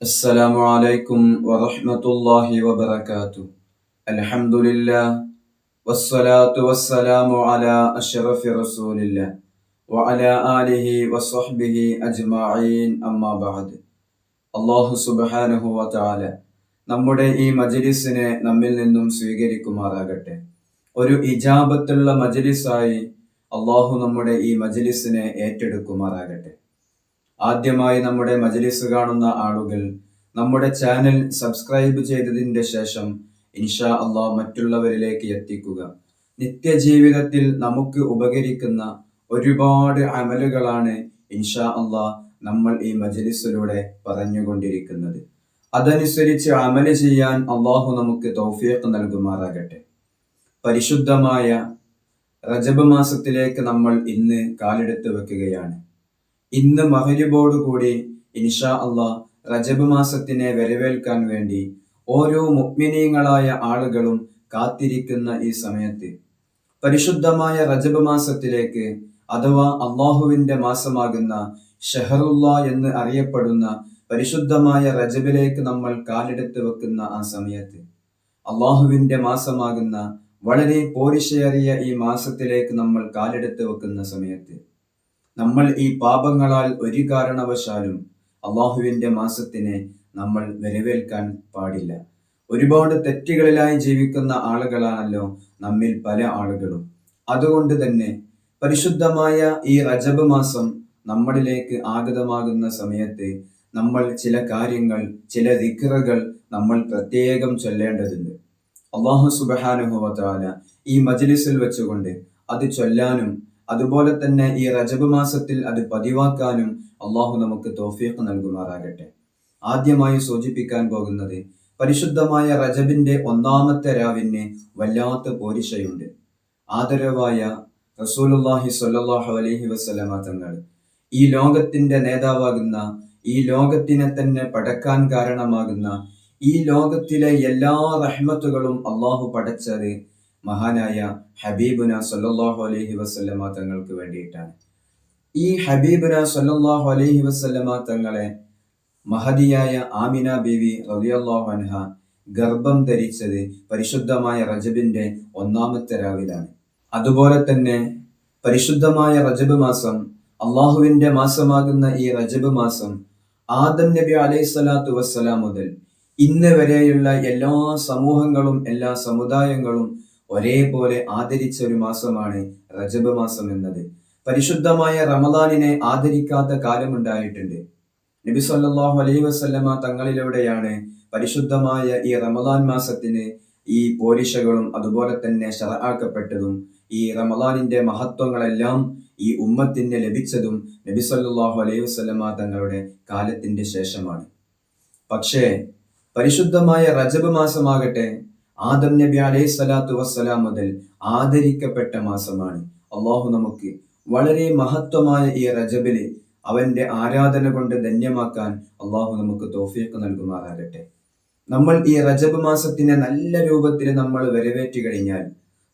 السلام عليكم ورحمة الله وبركاته الحمد لله والصلاة والسلام على أشرف رسول الله وعلى آله وصحبه أجمعين أما بعد അള്ളാഹു സുബാനഹു വതാല നമ്മുടെ ഈ മജലിസിനെ നമ്മിൽ നിന്നും സ്വീകരിക്കുമാറാകട്ടെ ഒരു ഇജാബത്തുള്ള മജലിസായി അള്ളാഹു നമ്മുടെ ഈ മജലിസിനെ ഏറ്റെടുക്കുമാറാകട്ടെ ആദ്യമായി നമ്മുടെ മജലിസ് കാണുന്ന ആളുകൾ നമ്മുടെ ചാനൽ സബ്സ്ക്രൈബ് ചെയ്തതിന്റെ ശേഷം ഇൻഷാ അള്ളാ മറ്റുള്ളവരിലേക്ക് എത്തിക്കുക. നിത്യജീവിതത്തിൽ നമുക്ക് ഉപകരിക്കുന്ന ഒരുപാട് അമലുകളാണ് ഇൻഷാ അള്ളാ നമ്മൾ ഈ മജലിസിലൂടെ പറഞ്ഞുകൊണ്ടിരിക്കുന്നത്. അതനുസരിച്ച് അമൽ ചെയ്യാൻ അള്ളാഹു നമുക്ക് തൗഫീഖ് നൽകുമാറാകട്ടെ. പരിശുദ്ധമായ റജബ് മാസത്തിലേക്ക് നമ്മൾ ഇന്ന് കാലെടുത്ത് വെക്കുകയാണ്. ഇന്ന് കൂടി ഇൻഷാ അള്ളാഹ് റജബ് മാസത്തിനെ വരവേൽക്കാൻ വേണ്ടി ഓരോ മുക്മിനീങ്ങളായ ആളുകളും കാത്തിരിക്കുന്ന ഈ സമയത്ത് പരിശുദ്ധമായ റജബ് മാസത്തിലേക്ക് അഥവാ അള്ളാഹുവിന്റെ മാസമാകുന്ന ഷെഹറുല്ല എന്ന് അറിയപ്പെടുന്ന പരിശുദ്ധമായ റജബിലേക്ക് നമ്മൾ കാലെടുത്ത് വെക്കുന്ന ആ സമയത്ത് അള്ളാഹുവിന്റെ മാസമാകുന്ന വളരെ പോരിശേറിയ ഈ മാസത്തിലേക്ക് നമ്മൾ കാലെടുത്ത് വെക്കുന്ന സമയത്ത് നമ്മൾ ഈ പാപങ്ങളാൽ ഒരു കാരണവശാലും അള്ളാഹുവിന്റെ മാസത്തിനെ നമ്മൾ വരവേൽക്കാൻ പാടില്ല. ഒരുപാട് തെറ്റുകളിലായി ജീവിക്കുന്ന ആളുകളാണല്ലോ നമ്മിൽ പല ആളുകളും. അതുകൊണ്ട് തന്നെ പരിശുദ്ധമായ ഈ റജബ് മാസം നമ്മളിലേക്ക് ആഗതമാകുന്ന സമയത്ത് നമ്മൾ ചില കാര്യങ്ങൾ ചില ദിക്റകൾ നമ്മൾ പ്രത്യേകം ചൊല്ലേണ്ടതുണ്ട്. അള്ളാഹു സുബാനുഭവത്താല ഈ മജ്ലിസിൽ വെച്ചുകൊണ്ട് അത് ചൊല്ലാനും അതുപോലെ തന്നെ ഈ റജബ് മാസത്തിൽ അത് പതിവാക്കാനും അള്ളാഹു നമുക്ക് തോഫീഖ് നൽകുമാറാകട്ടെ. ആദ്യമായി സൂചിപ്പിക്കാൻ പോകുന്നത് പരിശുദ്ധമായ റജബിന്റെ ഒന്നാമത്തെ രാവിന് വല്ലാത്ത പോരിശയുണ്ട്. ആദരവായ റസൂലുല്ലാഹി സ്വല്ലല്ലാഹു അലൈഹി വസല്ലമ തങ്ങൾ ഈ ലോകത്തിന്റെ നേതാവാകുന്ന ഈ ലോകത്തിനെ തന്നെ പടക്കാൻ കാരണമാകുന്ന ഈ ലോകത്തിലെ എല്ലാ റഹ്മത്തുകളും അള്ളാഹു പടച്ചത് മഹാനായ ഹബീബുന സല്ലാഹു അലൈഹി വസ്ലമ തങ്ങൾക്ക് വേണ്ടിയിട്ടാണ്. ഈ ഹബീബുന സല്ലാഹു അലൈഹി വസ്ലമ തങ്ങളെ മഹതിയായ ആമിന ബീവി റലിയല്ലാഹു അൻഹ ഗർഭം ധരിച്ചത് പരിശുദ്ധമായ റജബിന്റെ ഒന്നാമത്തെ രാവിലാണ്. അതുപോലെ തന്നെ പരിശുദ്ധമായ റജബ് മാസം അള്ളാഹുവിന്റെ മാസമാകുന്ന ഈ റജബ് മാസം ആദം നബി അലൈഹി സ്വലാത്തു വസ്സലാം മുതൽ ഇന്ന് വരെയുള്ള എല്ലാ സമൂഹങ്ങളും എല്ലാ സമുദായങ്ങളും ഒരേപോലെ ആദരിച്ച ഒരു മാസമാണ് റജബ് മാസം എന്നത്. പരിശുദ്ധമായ റമദാനിനെ ആദരിക്കാത്ത കാലമുണ്ടായിട്ടുണ്ട്. നബി സല്ലാഹു അലൈഹി വസ്ല്ലമ തങ്ങളിലൂടെയാണ് പരിശുദ്ധമായ ഈ റമദാൻ മാസത്തിന് ഈ പോരിശകളും അതുപോലെ തന്നെ ഷറാക്കപ്പെട്ടതും ഈ റമദാനിന്റെ മഹത്വങ്ങളെല്ലാം ഈ ഉമ്മത്തിന് ലഭിച്ചതും നബി സല്ലാഹു അലൈഹി വസ്ലമ തങ്ങളുടെ കാലത്തിന്റെ ശേഷമാണ്. പക്ഷേ പരിശുദ്ധമായ റജബ് മാസമാകട്ടെ ആദം നബി അലൈഹി സ്വലാത്തു വസ്സലാം മുതൽ ആദരിക്കപ്പെട്ട മാസമാണ്. അള്ളാഹു നമുക്ക് വളരെ മഹത്വമായ ഈ റജബിൽ അവന്റെ ആരാധന കൊണ്ട് ധന്യമാക്കാൻ അള്ളാഹു നമുക്ക് തോഫിയൊക്കെ നൽകുമാറാകട്ടെ. നമ്മൾ ഈ റജബ് മാസത്തിനെ നല്ല രൂപത്തിൽ നമ്മൾ വരവേറ്റ് കഴിഞ്ഞാൽ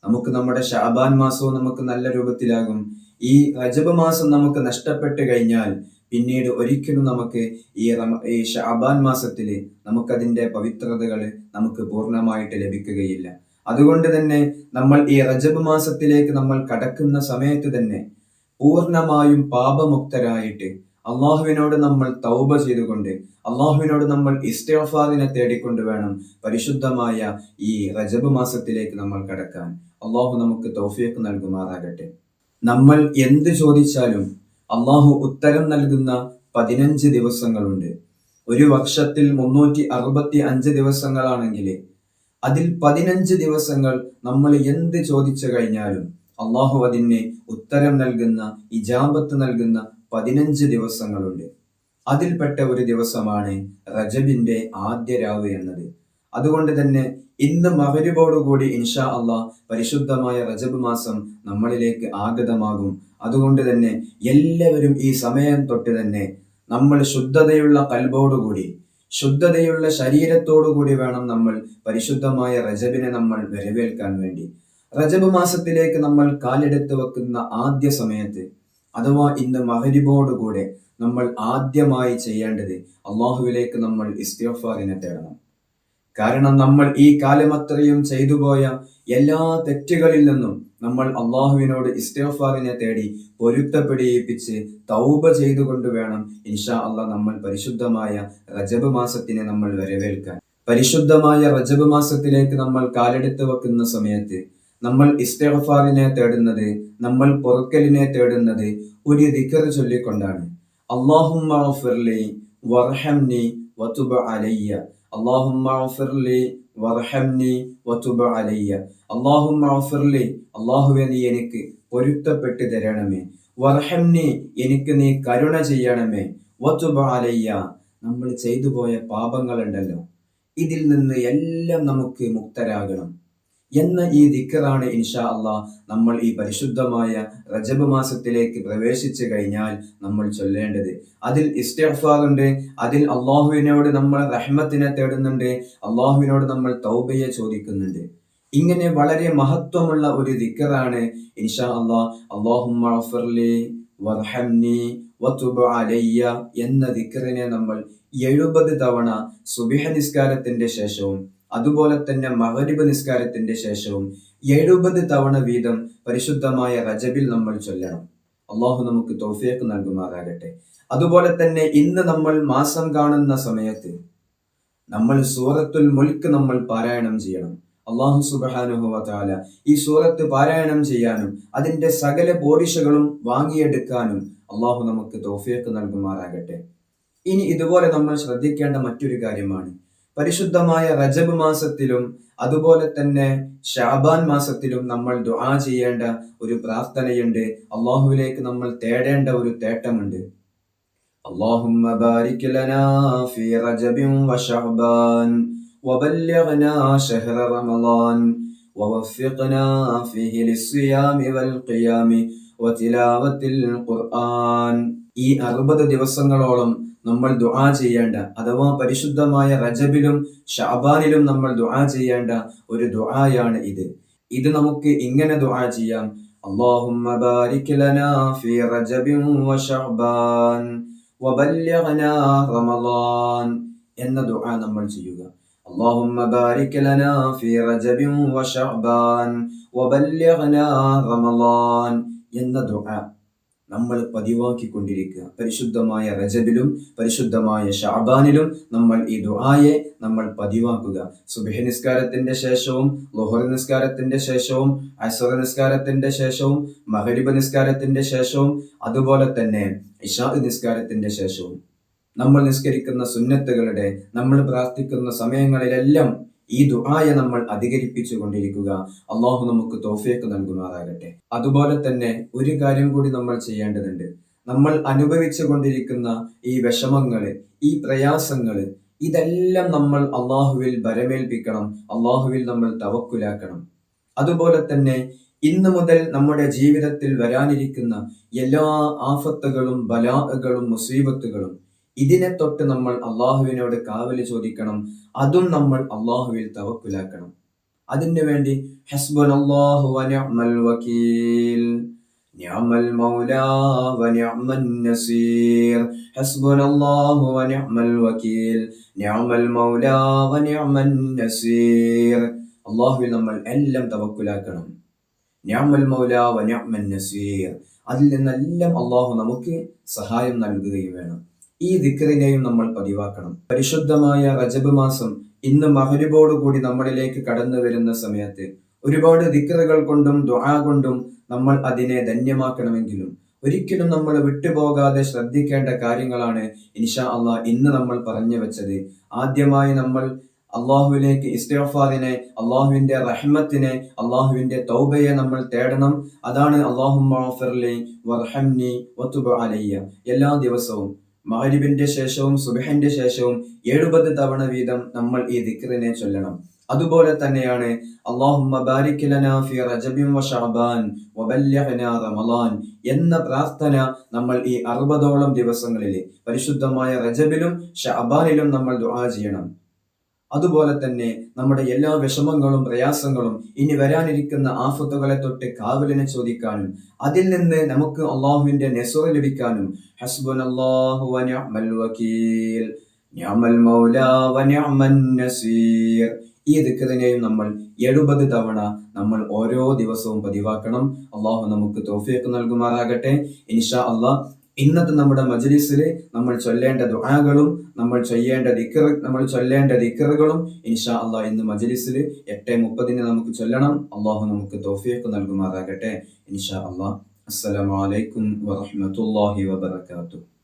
നമുക്ക് നമ്മുടെ ഷാബാൻ മാസവും നമുക്ക് നല്ല രൂപത്തിലാകും. ഈ റജബ് മാസം നമുക്ക് നഷ്ടപ്പെട്ട് കഴിഞ്ഞാൽ പിന്നീട് ഒരിക്കലും നമുക്ക് ഈ ഈ ഷാബാൻ മാസത്തിൽ നമുക്കതിന്റെ പവിത്രതകൾ നമുക്ക് പൂർണമായിട്ട് ലഭിക്കുകയില്ല. അതുകൊണ്ട് തന്നെ നമ്മൾ ഈ റജബ് മാസത്തിലേക്ക് നമ്മൾ കടക്കുന്ന സമയത്ത് തന്നെ പൂർണമായും പാപമുക്തരായിട്ട് അള്ളാഹുവിനോട് നമ്മൾ തൗബ ചെയ്തുകൊണ്ട് അള്ളാഹുവിനോട് നമ്മൾ ഇസ്തഫാദിനെ തേടിക്കൊണ്ട് വേണം പരിശുദ്ധമായ ഈ റജബ് മാസത്തിലേക്ക് നമ്മൾ കടക്കാൻ. അള്ളാഹു നമുക്ക് തൗഫിയൊക്കെ നൽകുമാറാകട്ടെ. നമ്മൾ എന്ത് ചോദിച്ചാലും അള്ളാഹു ഉത്തരം നൽകുന്ന പതിനഞ്ച് ദിവസങ്ങളുണ്ട്. ഒരു വർഷത്തിൽ മുന്നൂറ്റി അറുപത്തി അഞ്ച് ദിവസങ്ങളാണെങ്കിൽ അതിൽ പതിനഞ്ച് ദിവസങ്ങൾ നമ്മൾ എന്ത് ചോദിച്ചു കഴിഞ്ഞാലും അള്ളാഹു അതിന് ഉത്തരം നൽകുന്ന ഇജാബത്ത് നൽകുന്ന പതിനഞ്ച് ദിവസങ്ങളുണ്ട്. അതിൽപ്പെട്ട ഒരു ദിവസമാണ് റജബിന്റെ ആദ്യ രാവ് എന്നത്. അതുകൊണ്ട് തന്നെ ഇന്ന് മകരിബോടുകൂടി ഇൻഷാ അള്ളാഹ് പരിശുദ്ധമായ റജബ് മാസം നമ്മളിലേക്ക് ആഗതമാകും. അതുകൊണ്ട് തന്നെ എല്ലാവരും ഈ സമയം തൊട്ട് തന്നെ നമ്മൾ ശുദ്ധതയുള്ള കൽബോടുകൂടി ശുദ്ധതയുള്ള ശരീരത്തോടുകൂടി വേണം നമ്മൾ പരിശുദ്ധമായ റജബിനെ നമ്മൾ വരവേൽക്കാൻ വേണ്ടി. റജബ് മാസത്തിലേക്ക് നമ്മൾ കാലെടുത്ത് വെക്കുന്ന ആദ്യ സമയത്ത് അഥവാ ഇന്ന് മഹരിബോടുകൂടെ നമ്മൾ ആദ്യമായി ചെയ്യേണ്ടത് അള്ളാഹുവിലേക്ക് നമ്മൾ ഇസ്തിഫാറിനെ തേടണം. കാരണം നമ്മൾ ഈ കാലമത്രയും ചെയ്തുപോയ എല്ലാ തെറ്റുകളിൽ നിന്നും നമ്മൾ അള്ളാഹുവിനോട് ഇസ്തിഗ്ഫാറിനെ തേടി പൊരുത്തപ്പെടിയിപ്പിച്ച് തൗബ ചെയ്തുകൊണ്ട് വേണം ഇൻഷാ അള്ളാഹ് നമ്മൾ പരിശുദ്ധമായ റജബ് മാസത്തിനെ നമ്മൾ വരവേൽക്കാൻ. പരിശുദ്ധമായ റജബ് മാസത്തിലേക്ക് നമ്മൾ കാലെടുത്ത് വെക്കുന്ന സമയത്ത് നമ്മൾ ഇസ്തഫാറിനെ തേടുന്നത് നമ്മൾ പൊറുക്കലിനെ തേടുന്നത് ഒരു ദിക്കർ ചൊല്ലിക്കൊണ്ടാണ്. അള്ളാഹുമ്മ വർഹംനി വതുബ് അലയ്യ. അള്ളാഹുമ്മ لي വർഹംനി വതുബ് അലയ്യ അള്ളാഹും അഫർലി അള്ളാഹുവെ നീ എനിക്ക് പൊരുത്തപ്പെട്ട് തരണമേ. വർഹംനി എനിക്ക് നീ കരുണ ചെയ്യണമേ. വതുബ് അലയ്യ നമ്മൾ ചെയ്തു പോയ പാപങ്ങളുണ്ടല്ലോ. ഇതിൽ നിന്ന് എല്ലാം നമുക്ക് മുക്തരാകണം. എന്ന ഈ ദിക്കറാണ് ഇൻഷാ അള്ളാഹ് നമ്മൾ ഈ പരിശുദ്ധമായ റജബ് മാസത്തിലേക്ക് പ്രവേശിച്ചു കഴിഞ്ഞാൽ നമ്മൾ ചൊല്ലേണ്ടത്. അതിൽ ഇസ്തിഗ്ഫാർ ഉണ്ട് അതിൽ അള്ളാഹുവിനോട് നമ്മൾ റഹ്മത്തിനെ തേടുന്നുണ്ട് അള്ളാഹുവിനോട് നമ്മൾ തൗബയെ ചോദിക്കുന്നുണ്ട്. ഇങ്ങനെ വളരെ മഹത്വമുള്ള ഒരു ദിക്കറാണ് ഇൻഷാ അള്ളാഹ് അള്ളാഹുലി വർഹംനി വതുബ് അലയ്യ എന്ന ദിക്കറിനെ നമ്മൾ എഴുപത് തവണ സുബിഹ നിസ്കാരത്തിന്റെ ശേഷവും അതുപോലെ തന്നെ മഹരിബ് നിസ്കാരത്തിന്റെ ശേഷവും എഴുപത് തവണ വീതം പരിശുദ്ധമായ റജബിൽ നമ്മൾ ചൊല്ലണം. അള്ളാഹു നമുക്ക് തോഫിയക്ക് നൽകുമാറാകട്ടെ. അതുപോലെ തന്നെ ഇന്ന് നമ്മൾ മാസം കാണുന്ന സമയത്ത് നമ്മൾ സൂറത്തുൽ മുൽക്ക് നമ്മൾ പാരായണം ചെയ്യണം. അള്ളാഹു സുബാനുഹുവാല ഈ സൂറത്ത് പാരായണം ചെയ്യാനും അതിന്റെ സകല പോരിഷകളും വാങ്ങിയെടുക്കാനും അള്ളാഹു നമുക്ക് തോഫിയക്ക് നൽകുമാറാകട്ടെ. ഇനി ഇതുപോലെ നമ്മൾ ശ്രദ്ധിക്കേണ്ട മറ്റൊരു കാര്യമാണ്. പരിശുദ്ധമായ റജബ് മാസത്തിലും അതുപോലെ തന്നെ ഷാബാൻ മാസത്തിലും നമ്മൾ ദുആ ചെയ്യേണ്ട ഒരു പ്രാർത്ഥനയുണ്ട് അള്ളാഹുവിലേക്ക് നമ്മൾ തേടേണ്ട ഒരു തേട്ടമുണ്ട് اللهم بارك لنا في رجب وشعبان وبلغنا شهر رمضان ووفقنا فيه للصيام والقيام وتلاوة القرآن ഈ അറുപത് ദിവസങ്ങളോളം നമ്മൾ ദുആ ചെയ്യേണ്ട അഥവാ പരിശുദ്ധമായ റജബിലും ഷാബാനിലും നമ്മൾ ദുആ ചെയ്യേണ്ട ഒരു ദുആയാണ് ഇത് ഇത് നമുക്ക് ഇങ്ങനെ ദുആ ചെയ്യാം اللهم بارك لنا في رجب وشعبان وبلغنا رمضان എന്ന ദുആ നമ്മൾ ചെയ്യുക اللهم بارك لنا في رجب وشعبان وبلغنا رمضان എന്ന ദുആ നമ്മൾ പതിവാക്കിക്കൊണ്ടിരിക്കുക. പരിശുദ്ധമായ റജബിലും പരിശുദ്ധമായ ഷാബാനിലും നമ്മൾ ഈ ദുആയെ നമ്മൾ പതിവാക്കുക. സുബഹ നിസ്കാരത്തിന്റെ ശേഷവും ലുഹർ നിസ്കാരത്തിന്റെ ശേഷവും അസർ നിസ്കാരത്തിന്റെ ശേഷവും മഹരിബ നിസ്കാരത്തിന്റെ ശേഷവും അതുപോലെ തന്നെ ഇഷാ നിസ്കാരത്തിന്റെ ശേഷവും. നമ്മൾ നിസ്കരിക്കുന്ന സുന്നത്തുകളുടെ നമ്മൾ പ്രാർത്ഥിക്കുന്ന സമയങ്ങളിലെല്ലാം ഈ ദുആയെ നമ്മൾ അധികരിപ്പിച്ചു കൊണ്ടിരിക്കുക അള്ളാഹു നമുക്ക് തോഫിയൊക്കെ നൽകുമാറാകട്ടെ. അതുപോലെ തന്നെ ഒരു കാര്യം കൂടി നമ്മൾ ചെയ്യേണ്ടതുണ്ട്. നമ്മൾ അനുഭവിച്ചു കൊണ്ടിരിക്കുന്ന ഈ വിഷമങ്ങൾ ഈ പ്രയാസങ്ങൾ ഇതെല്ലാം നമ്മൾ അള്ളാഹുവിൽ ബരമേൽപ്പിക്കണം അള്ളാഹുവിൽ നമ്മൾ തവക്കുലാക്കണം. അതുപോലെ തന്നെ ഇന്നു മുതൽ നമ്മുടെ ജീവിതത്തിൽ വരാനിരിക്കുന്ന എല്ലാ ആഫത്തുകളും ബലാഹകളും മുസീബത്തുകളും ഇതിനെ തൊട്ട് നമ്മൾ അള്ളാഹുവിനോട് കാവൽ ചോദിക്കണം. അതും നമ്മൾ അള്ളാഹുവിൽ തവക്കുലാക്കണം. അതിനു വേണ്ടി അള്ളാഹുവിൽ നമ്മൾ എല്ലാം തവക്കുലാക്കണം. നസീർ. അതിൽ നിന്നെല്ലാം അള്ളാഹു നമുക്ക് സഹായം നൽകുകയും വേണം. ഈ ദിക്കറിനെയും നമ്മൾ പതിവാക്കണം. പരിശുദ്ധമായ റജബ് മാസം ഇന്ന് കൂടി നമ്മളിലേക്ക് കടന്നു വരുന്ന സമയത്ത് ഒരുപാട് ദിക്കറുകൾ കൊണ്ടും ദുആ കൊണ്ടും നമ്മൾ അതിനെ ധന്യമാക്കണമെങ്കിലും ഒരിക്കലും നമ്മൾ വിട്ടുപോകാതെ ശ്രദ്ധിക്കേണ്ട കാര്യങ്ങളാണ് ഇൻഷാ അള്ളാഹ് ഇന്ന് നമ്മൾ പറഞ്ഞു വെച്ചത്. ആദ്യമായി നമ്മൾ അള്ളാഹുവിലേക്ക് ഇസ്തഫാദിനെ അള്ളാഹുവിന്റെ റഹ്മത്തിനെ അള്ളാഹുവിന്റെ തൗബയെ നമ്മൾ തേടണം. അതാണ് വത്തുബ അലയ്യ. എല്ലാ ദിവസവും മഹരിബിന്റെ ശേഷവും സുബഹന്റെ ശേഷവും എഴുപത് തവണ വീതം നമ്മൾ ഈ ദിക്റിനെ ചൊല്ലണം. അതുപോലെ തന്നെയാണ് റമളാൻ എന്ന പ്രാർത്ഥന നമ്മൾ ഈ അറുപതോളം ദിവസങ്ങളിൽ പരിശുദ്ധമായ റജബിലും ഷഅബാനിലും നമ്മൾ ദുആ ചെയ്യണം. അതുപോലെ തന്നെ നമ്മുടെ എല്ലാ വിഷമങ്ങളും പ്രയാസങ്ങളും ഇനി വരാനിരിക്കുന്ന ആഫത്തുകളെ തൊട്ട് കാവലിനെ ചോദിക്കാനും അതിൽ നിന്ന് നമുക്ക് അള്ളാഹുവിന്റെ നെസുറ ലഭിക്കാനും ഹസ്ബുൻ അള്ളാഹു മൗലാ ഈ ദിക്കറിനെയും നമ്മൾ എഴുപത് തവണ നമ്മൾ ഓരോ ദിവസവും പതിവാക്കണം. അള്ളാഹു നമുക്ക് തോഫിയൊക്കെ നൽകുമാറാകട്ടെ. ഇൻഷാ അള്ളാഹ് ഇന്നത്തെ നമ്മുടെ മജ്ലിസിൽ നമ്മൾ ചൊല്ലേണ്ട ദുആകളും നമ്മൾ ചെയ്യേണ്ട ദിക്കർ നമ്മൾ ചൊല്ലേണ്ട ദിക്കറുകളും ഇൻഷാ അള്ളാഹ് ഇന്ന് മജ്ലിസിൽ എട്ട് മുപ്പതിന് നമുക്ക് ചൊല്ലണം. അള്ളാഹു നമുക്ക് തോഫിയൊക്കെ നൽകുമാറാകട്ടെ. ഇൻഷാ അള്ളാഹ് അസ്സലാമു അലൈക്കും വറഹ്മത്തുള്ളാഹി വബറകാതുഹു.